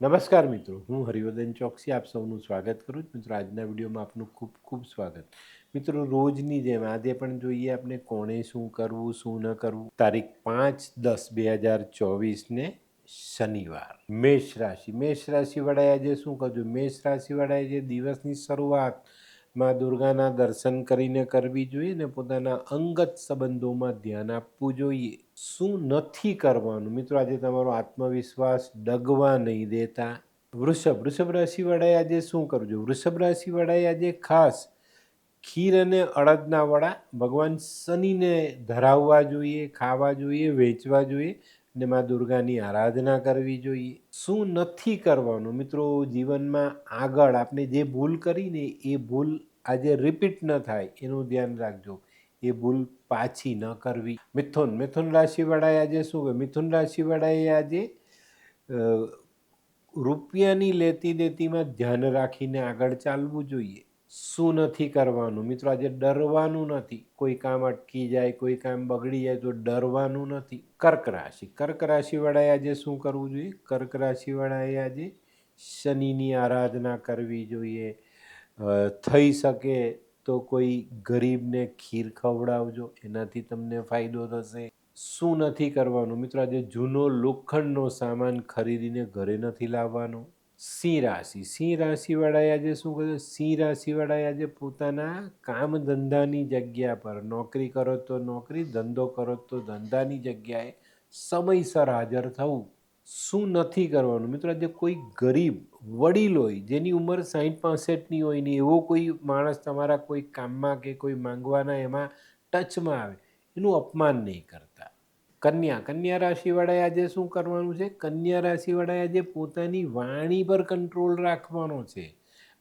નમસ્કાર મિત્રો, હું હરિવર્ધન ચોકસી, આપ સૌનું સ્વાગત કરું છું. મિત્રો, આજના વિડીયોમાં આપનું ખૂબ ખૂબ સ્વાગત. મિત્રો, રોજની જેમ આજે પણ જોઈએ આપણે કોણે શું કરવું, શું ન કરવું. તારીખ પાંચ દસ બે હજાર ચોવીસને શનિવાર, મેષ રાશિ. મેષ રાશિવાળાએ આજે શું કરજો મેષ રાશિવાળાએ જે દિવસની શરૂઆતમાં દુર્ગાના દર્શન કરીને કરવી જોઈએ ને પોતાના અંગત સંબંધોમાં ધ્યાન આપવું જોઈએ શું નથી કરવાનું? મિત્રો, આજે તમારો આત્મવિશ્વાસ ડગવા નહીં દેતા. વૃષભ વૃષભ રાશિવાળાએ આજે શું કરજો વૃષભ રાશિવાળાએ આજે ખાસ ખીર અને અડદના વડા ભગવાન શનિને ધરાવવા જોઈએ, ખાવા જોઈએ, વેચવા જોઈએ ને મા દુર્ગાની આરાધના કરવી જોઈએ. શું નથી કરવાનું? મિત્રો, જીવનમાં આગળ આપણે જે ભૂલ કરીને એ ભૂલ આજે રિપીટ ન થાય, એનું ધ્યાન રાખજો. એ ભૂલ પાછી ન કરવી. મિથુન મિથુન રાશિવાળાએ આજે શું કહે મિથુન રાશિવાળાએ આજે રૂપિયાની લેતી દેતીમાં ધ્યાન રાખીને આગળ ચાલવું જોઈએ. શું નથી કરવાનું? મિત્રો, આજે ડરવાનું નથી. કોઈ કામ અટકી જાય, કોઈ કામ બગડી જાય તો ડરવાનું નથી. કર્ક રાશિ. કર્ક રાશિવાળાએ આજે શું કરવું જોઈએ? કર્ક રાશિવાળાએ આજે શનિની આરાધના કરવી જોઈએ. થઈ શકે તો કોઈ ગરીબને ખીર ખવડાવજો, એનાથી તમને ફાયદો થશે. શું નથી કરવાનું? મિત્રો, આજે જૂનો લોખંડનો સામાન ખરીદીને ઘરે નથી લાવવાનો. સિંહ રાશિ. સિંહ રાશિવાળાએ આજે શું કર્યું? સિંહ રાશિવાળાએ આજે પોતાના કામ ધંધાની જગ્યા પર નોકરી કરો તો નોકરી, ધંધો કરો તો ધંધાની જગ્યાએ સમયસર હાજર થવું. શું નથી કરવાનું? મિત્રો, આજે કોઈ ગરીબ વડીલ હોય, જેની ઉંમર સાઠ પાસઠની હોય ને એવો કોઈ માણસ તમારા કોઈ કામમાં કે કોઈ માંગવાના એમાં ટચમાં આવે, એનું અપમાન નહીં કરતા. કન્યા કન્યા રાશિવાળાએ આજે શું કરવાનું છે? કન્યા રાશિવાળાએ આજે પોતાની વાણી પર કંટ્રોલ રાખવાનો છે.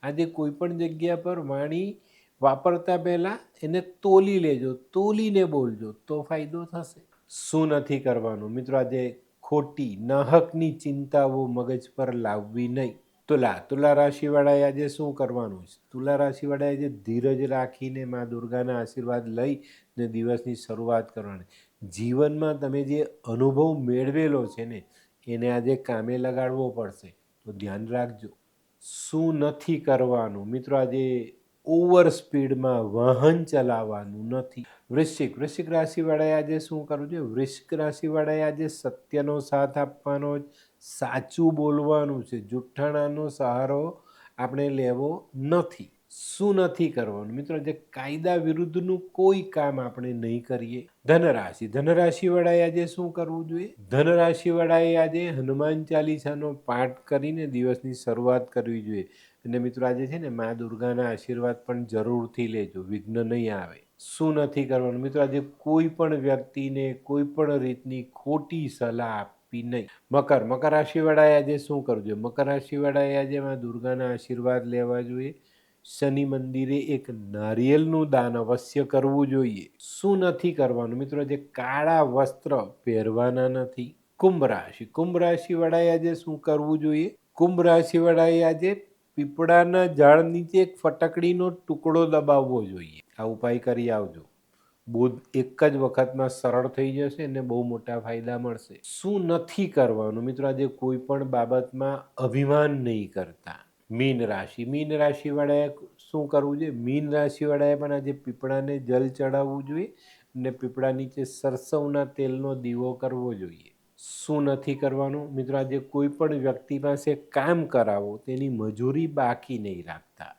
આજે કોઈ પણ જગ્યા પર વાણી વાપરતા પહેલાં એને તોલી લેજો, તોલીને બોલજો, તો ફાયદો થશે. શું નથી કરવાનું? મિત્રો, આજે ખોટી, નાહકની ચિંતાઓ મગજ પર લાવવી નહીં. તુલા તુલા રાશિવાળાએ આજે શું કરવાનું છે? તુલા રાશિવાળાએ આજે ધીરજ રાખીને મા દુર્ગાના આશીર્વાદ લઈ ને દિવસની શરૂઆત કરવાની. જીવનમાં તમે જે અનુભવ મેળવેલો છે ને, એને આજે કામે લગાડવો પડશે. તો ધ્યાન રાખજો. શું નથી કરવાનું? મિત્રો, આજે ઓવર સ્પીડમાં વાહન ચલાવવાનું નથી. વૃશ્ચિક વૃશ્ચિક રાશિવાળાએ આજે શું કરવું છે વૃશ્ચિક રાશિવાળાએ આજે સત્યનો સાથ આપવાનો સાચું બોલવાનું છે, જુઠ્ઠાણાનો સહારો આપણે લેવો નથી, શું નથી કરવાનું? મિત્રો, જે કાયદા વિરુદ્ધનું કોઈ કામ આપણે નહીં કરીએ. ધનરાશિ, ધનરાશિવાળાએ આજે શું કરવું જોઈએ? ધનરાશિવાળાએ આજે હનુમાન ચાલીસાનો પાઠ કરીને દિવસની શરૂઆત કરવી જોઈએ. અને મિત્રો, આજે છે ને મા દુર્ગાના આશીર્વાદ પણ જરૂરથી લેજો, વિઘ્ન નહીં આવે. શું નથી કરવાનું? મિત્રો, આજે કોઈ પણ વ્યક્તિને કોઈ પણ રીતની ખોટી સલાહ આપવી નહીં. મકર મકર રાશિવાળાએ આજે શું કરવું જોઈએ મકર રાશિવાળાએ આજે એમાં દુર્ગાના આશીર્વાદ લેવા જોઈએ. શનિ મંદિરે એક નારિયેલનું દાન અવશ્ય કરવું જોઈએ. શું નથી કરવાનું? મિત્રો, જે કાળા વસ્ત્ર પહેરવાના નથી. કુંભ રાશિ. કુંભ રાશિવાળાએ આજે શું કરવું જોઈએ? કુંભ રાશિવાળાએ આજે પીપળાના ઝાડ નીચે એક ફટકડીનો ટુકડો દબાવવો જોઈએ. આ ઉપાય કરી આવજો. બુધ એક જ વખતમાં સરળ થઈ જશે અને બહુ મોટા ફાયદા મળશે. શું નથી કરવાનું? મિત્રો, આજે કોઈ પણ બાબતમાં અભિમાન નહીં કરતા. મીન રાશિ. મીન રાશિવાળાએ શું કરવું જોઈએ? મીન રાશિવાળાએ પણ આજે પીપળાને જલ ચડાવવું જોઈએ અને પીપળા નીચે સરસવના તેલનો દીવો કરવો જોઈએ. શું નથી કરવાનું? મિત્રો, આજે કોઈ પણ વ્યક્તિ પાસે કામ કરાવો, તેની મજૂરી બાકી નહીં રાખતા.